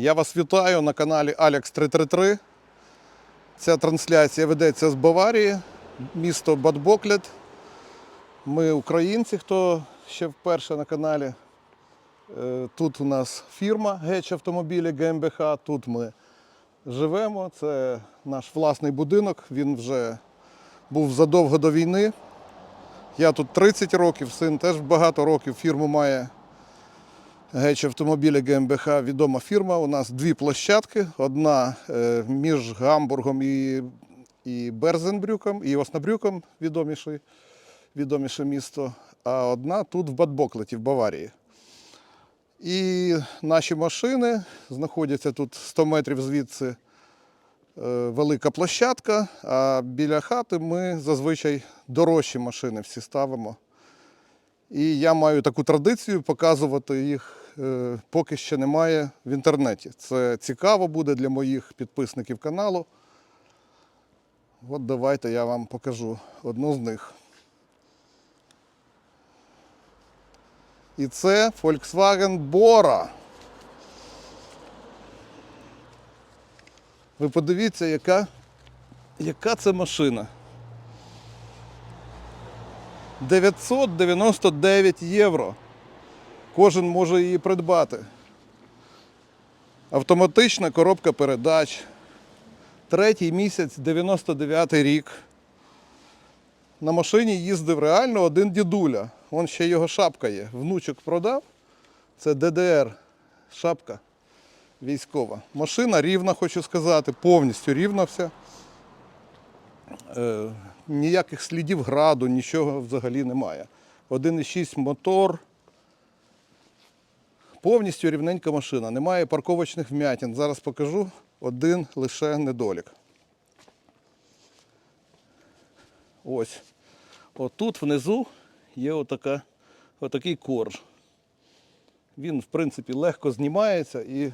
Я вас вітаю на каналі Alex 333. Ця трансляція ведеться з Баварії, місто Бадбоклет. Ми українці, хто ще вперше на каналі. Е, Тут у нас фірма Геч автомобілі ГМБХ. Тут ми живемо. Це наш власний будинок. Він вже був задовго до війни. Я тут 30 років, син теж багато років. Фірму має Геч автомобілі ГМБХ відома фірма. У нас дві площадки. Одна е, між Гамбургом і, і Берзенбрюком, і Оснабрюком, відоміше, відоміше місто. А одна тут в Бадбоклеті, в Баварії. І наші машини знаходяться тут 100 метрів звідси е, велика площадка, а біля хати ми зазвичай дорожчі машини всі ставимо. І я маю таку традицію показувати їх, поки ще немає в інтернеті. Це цікаво буде для моїх підписників каналу. От давайте я вам покажу одну з них. І це Volkswagen Bora. Ви подивіться, яка, яка це машина. 999 євро. Кожен може її придбати. Автоматична коробка передач. Третій місяць, 99 рік. На машині їздив реально один дідуля. Вон ще його шапка є. Внучок продав. Це ДДР. Шапка військова. Машина рівна, хочу сказати, повністю рівна вся. Е, ніяких слідів граду, нічого взагалі немає. 1,6 мотор. Повністю рівненька машина. Немає парковочних вмятин. Зараз покажу один лише недолік. Ось. Отут внизу є отака, отакий корж. Він, в принципі, легко знімається і е,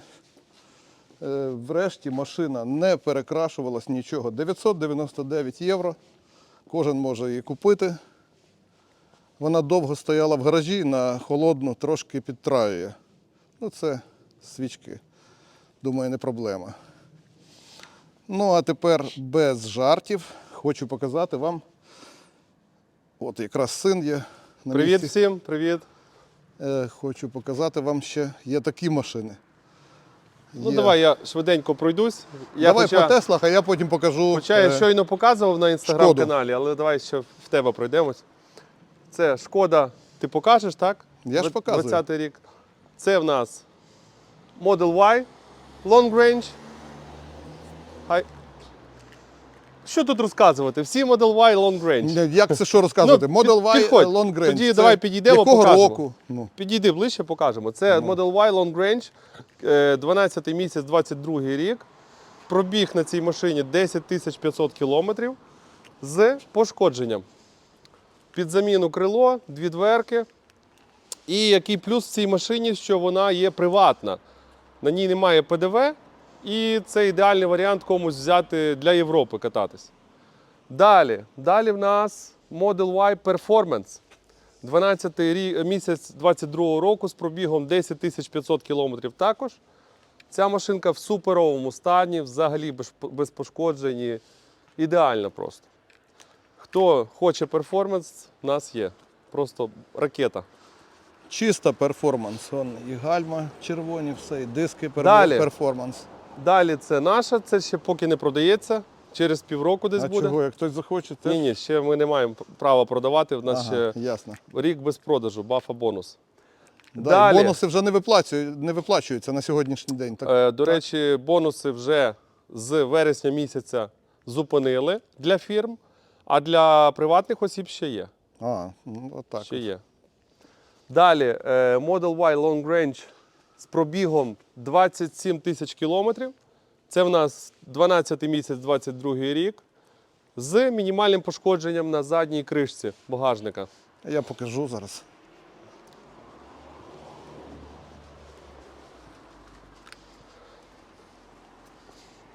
врешті машина не перекрашувалась нічого. 999 євро. Кожен може її купити. Вона довго стояла в гаражі на холодну, трошки підтраює. Ну, це свічки. Думаю, не проблема. Ну, а тепер без жартів хочу показати вам. От якраз син є. На Привіт місці. всім, привіт. Е, хочу показати вам ще є такі машини. Ну Є. давай я швиденько пройдусь. Я Давай хоча, по Теслах, а я потім покажу. хоча я е, щойно показував на інстаграм-каналі, але давай ще в тебе пройдемось. Це шкода, ти покажеш, так? Я ж показую. 20-й рік. Це в нас Model Y, Long Range. Хай. Що тут розказувати? Всі Model Y Long Range. Як це що розказувати? Ну, Model Y підходь. Long Range. Тоді Це давай підійдемо, Якого покажемо. року? Ну. Підійди ближче, покажемо. Це Model Y Long Range, е, 12 місяць, 22 рік. Пробіг на цій машині 10 500 кілометрів з пошкодженням. Під заміну крило, дві дверки. І який плюс в цій машині, що вона є приватна. На ній немає ПДВ, і це ідеальний варіант комусь взяти для Європи кататись. Далі, далі в нас Model Y Performance. 12 рік, місяць 22 року з пробігом 10 500 кілометрів також. Ця машинка в суперовому стані, взагалі без, пошкоджень. і Ідеальна просто. Хто хоче перформанс, у нас є. Просто ракета. Чисто перформанс. Вон і гальма червоні, все, і диски Далі. перформанс. Далі це наша, це ще поки не продається. Через півроку десь а буде. чого, як хтось захоче, теж? Ні, ні, ще ми не маємо права продавати. В нас ага, ще ясно. рік без продажу, бафа бонус. Да, Далі. бонуси вже не виплачують, не виплачуються на сьогоднішній день. Так, Е, До речі, бонуси вже з вересня місяця зупинили для фірм, а для приватних осіб ще є. а, ну, отак. Ще от. є. Далі е, Model Y Long Range з пробігом 27 тисяч кілометрів. Це в нас 12 місяць, 22 рік. З мінімальним пошкодженням на задній кришці багажника. Я покажу зараз.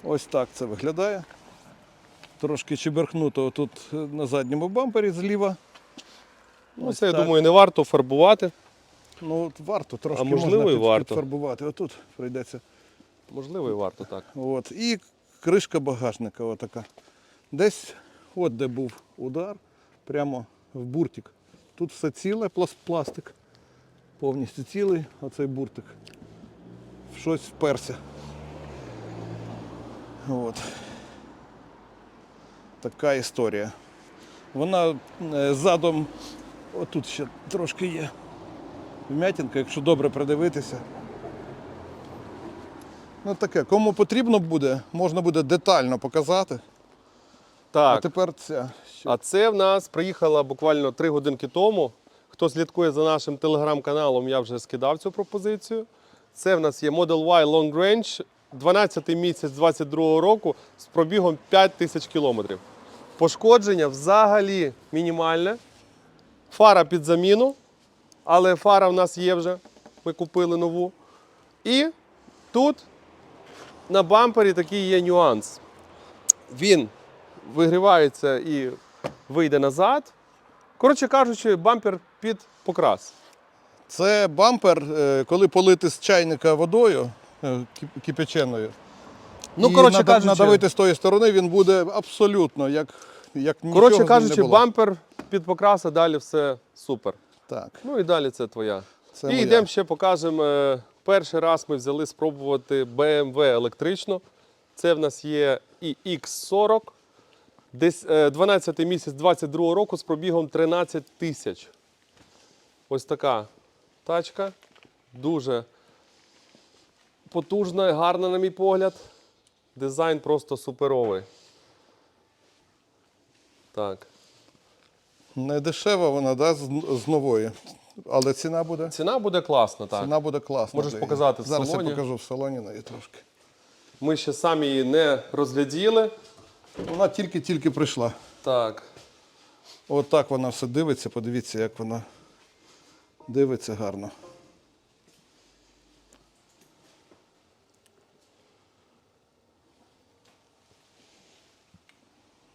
Ось так це виглядає. Трошки чеберхнуто тут е, на задньому бампері зліва. Ну, це, я так. думаю, не варто фарбувати. Ну, от варто трошки можливо, можна і під- варто. підфарбувати. Отут прийдеться Можливо, і варто так. От. І кришка багажника отака. Десь от де був удар, прямо в буртик. Тут все ціле, пласт- пластик. Повністю цілий оцей буртик. В щось вперся. От. Така історія. Вона е, задом, отут ще трошки є вмятинка, якщо добре придивитися. Ну таке, кому потрібно буде, можна буде детально показати. А тепер ця. а це в нас приїхала буквально 3 годинки тому. Хто слідкує за нашим телеграм-каналом, я вже скидав цю пропозицію. Це в нас є Model Y Long Range, 12 місяць 22 року з пробігом 5 тисяч кілометрів. Пошкодження взагалі мінімальне. Фара під заміну, але фара в нас є вже. Ми купили нову. І тут на бампері такий є нюанс. Він вигрівається і вийде назад. Коротше кажучи, бампер під покрас. Це бампер, е, коли полити з чайника водою е, кип- кипяченою. Ну, і коротше нада- кажучи, надавити з тої сторони, він буде абсолютно як, як нічого коротше з ним кажучи, не було. бампер під покрас, далі все супер. Так, Ну і далі це твоя. це і моя. йдемо ще покажемо. е, Перший раз ми взяли спробувати BMW електрично. Це в нас є і X40, десь е, 12 місяць 22 року з пробігом 13 тисяч. Ось така тачка. Дуже потужна і гарна, на мій погляд. Дизайн просто суперовий. Так. Не дешева вона, да, з, з нової. Але ціна буде. Ціна буде класна, так. Ціна буде класна. Можеш для її. показати в Зараз салоні. я покажу в салоні неї трошки. Ми ще самі її не розгляділи. Вона тільки-тільки прийшла. Так. От так вона все дивиться, подивіться, як вона дивиться гарно.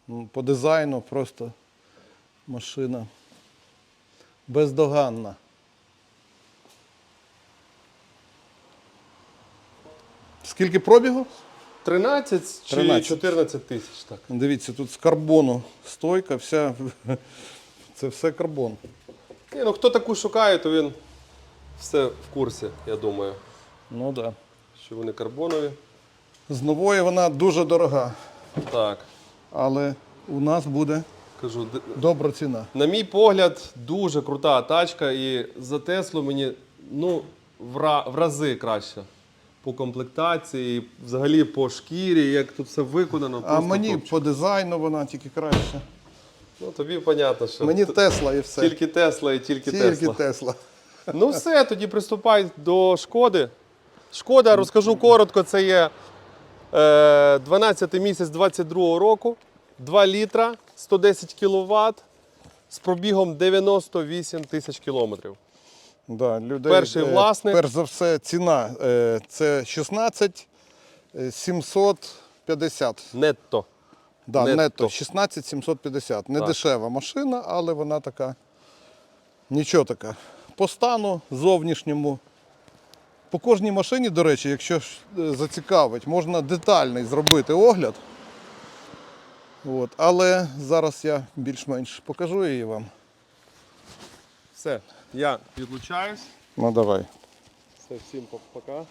Ну, По дизайну просто машина бездоганна. Скільки пробігу? 13 чи 13. 14 тисяч, так. Дивіться, тут з карбону стойка, вся. Це все карбон. Ні, ну хто таку шукає, то він все в курсі, я думаю, Ну так. Да. що вони карбонові. З нової вона дуже дорога, Так, але у нас буде кажу, добра ціна. на мій погляд, дуже крута тачка, і за Теслу мені ну, в, рази краще. По комплектації, взагалі по шкірі, як тут все виконано. А мені топчик. по дизайну вона тільки краще. Ну, тобі понятно, що Мені Тесла і все. тільки Тесла і тільки, Тесла. Тільки Тесла. Ну все, тоді приступай до шкоди. Шкода, розкажу коротко, це є е, 12 місяць 22 року, 2 літра, 110 кВт з пробігом 98 тисяч кілометрів. Да, людей, Перший е, власник. Перш за все, ціна е, це 16 е, 750. Нетто. Да, Нетто. нетто 16 750. Не Так. дешева машина, але вона така. Нічого така. По стану зовнішньому. По кожній машині, до речі, якщо ж е, зацікавить, можна детальний зробити огляд. От. Але зараз я більш-менш покажу її вам. Все, я відлучаюсь. Ну давай. Все, всім пока.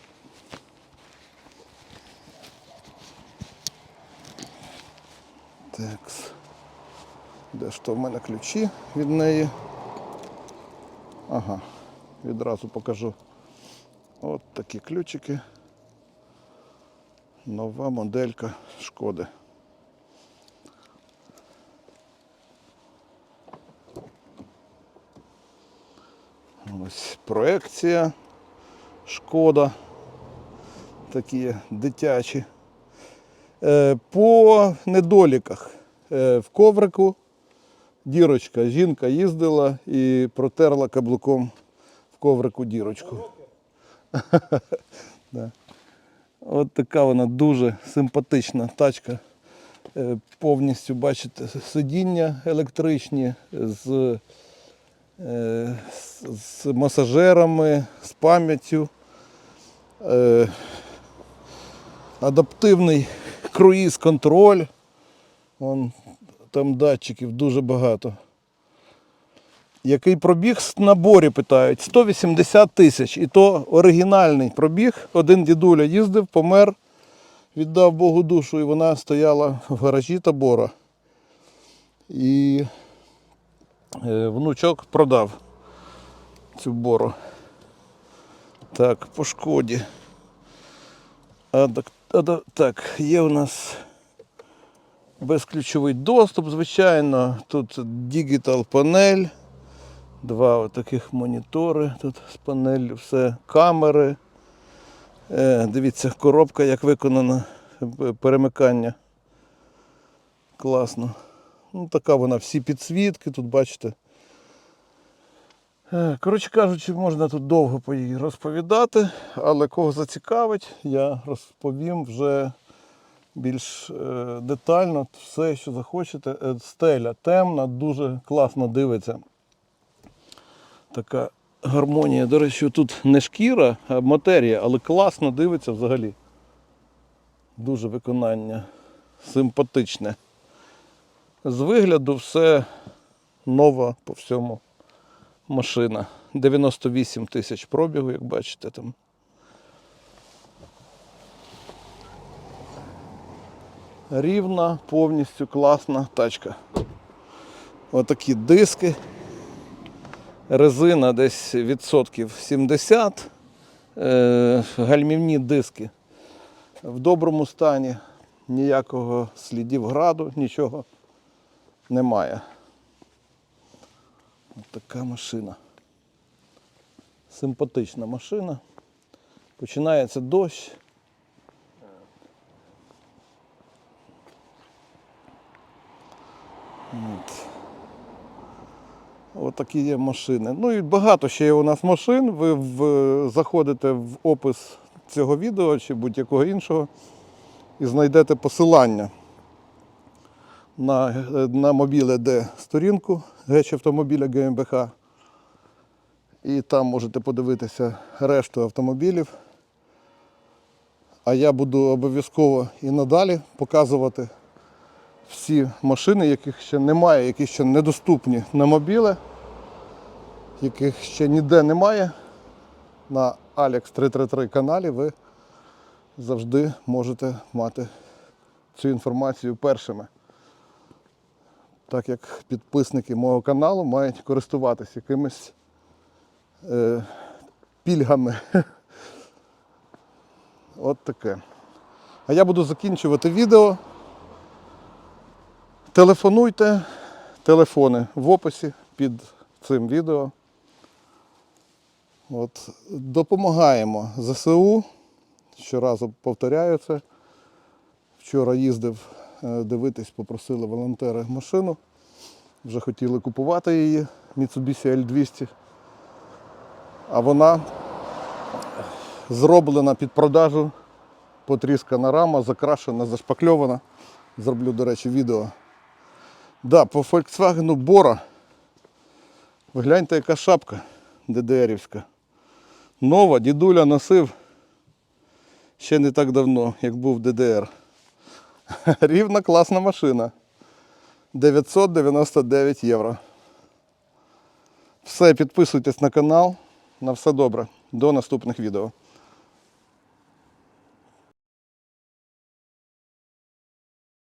Так. Де ж то в мене ключі від неї? Ага, відразу покажу. От такі ключики. Нова моделька шкоди. Ось проекція шкода. Такі дитячі. Е, По недоліках Е, в коврику дірочка. Жінка їздила і протерла каблуком в коврику дірочку. От така вона дуже симпатична тачка. Е, Повністю бачите сидіння електричні з, з, з масажерами, з пам'яттю. Е, Адаптивний круїз-контроль. Вон там датчиків дуже багато. Який пробіг в наборі питають? 180 тисяч. І то оригінальний пробіг. Один дідуля їздив, помер, віддав Богу душу, і вона стояла в гаражі табора. І е, внучок продав цю бору. Так, по шкоді. Адак- ада- так, є у нас безключовий доступ, звичайно. Тут Digital панель. Два таких монітори тут з панелью, все, камери. Е, дивіться, коробка як виконана, е, перемикання. Класно. Ну, така вона, всі підсвітки, тут бачите. Е, Коротше кажучи, можна тут довго по їй розповідати, але кого зацікавить, я розповім вже більш е, детально все, що захочете. Е, Стеля темна, дуже класно дивиться. Така гармонія. До речі, тут не шкіра, а матерія, але класно дивиться взагалі. Дуже виконання симпатичне. З вигляду все нова по всьому машина. 98 тисяч пробігу, як бачите там. Рівна, повністю класна тачка. Отакі диски. Резина десь відсотків 70. Е, гальмівні диски в доброму стані. Ніякого слідів граду, нічого немає. От така машина. Симпатична машина. Починається дощ. От. От такі є машини. Ну і багато ще є у нас машин. Ви в, заходите в опис цього відео чи будь-якого іншого і знайдете посилання на, на мобіле Д сторінку геч автомобіля ГМБХ. І там можете подивитися решту автомобілів. А я буду обов'язково і надалі показувати всі машини, яких ще немає, які ще недоступні на мобіле, яких ще ніде немає. На Alex 333 каналі ви завжди можете мати цю інформацію першими. Так як підписники мого каналу мають користуватися якимись е, пільгами. От таке. А я буду закінчувати відео. Телефонуйте, телефони в описі під цим відео. От, допомагаємо ЗСУ. Щоразу повторяю це. Вчора їздив дивитись, попросили волонтери машину. Вже хотіли купувати її, Mitsubishi L200. А вона зроблена під продажу, потріскана рама, закрашена, зашпакльована. Зроблю, до речі, відео. Да, по Volkswagen Бора. Ви гляньте, яка шапка ДДРівська. Нова, дідуля носив ще не так давно, як був ДДР. Рівна класна машина. 999 євро. Все, підписуйтесь на канал. На все добре. До наступних відео.